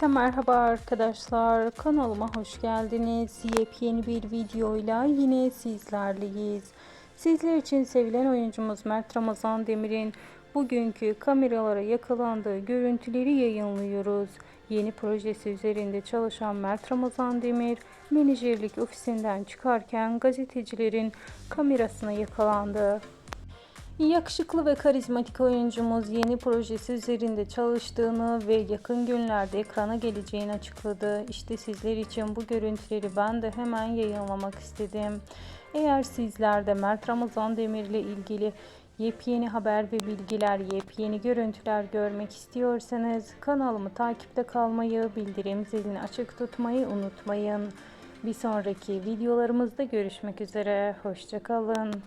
Herkese merhaba arkadaşlar. Kanalıma hoş geldiniz. Yepyeni bir videoyla yine sizlerleyiz. Sizler için sevilen oyuncumuz Mert Ramazan Demir'in bugünkü kameralara yakalandığı görüntüleri yayınlıyoruz. Yeni projesi üzerinde çalışan Mert Ramazan Demir, menajerlik ofisinden çıkarken gazetecilerin kamerasına yakalandı. Yakışıklı ve karizmatik oyuncumuz yeni projesi üzerinde çalıştığını ve yakın günlerde ekrana geleceğini açıkladı. İşte sizler için bu görüntüleri ben de hemen yayınlamak istedim. Eğer sizler de Mert Ramazan Demir ile ilgili yepyeni haber ve bilgiler, yepyeni görüntüler görmek istiyorsanız kanalımı takipte kalmayı, bildirim zilini açık tutmayı unutmayın. Bir sonraki videolarımızda görüşmek üzere. Hoşçakalın.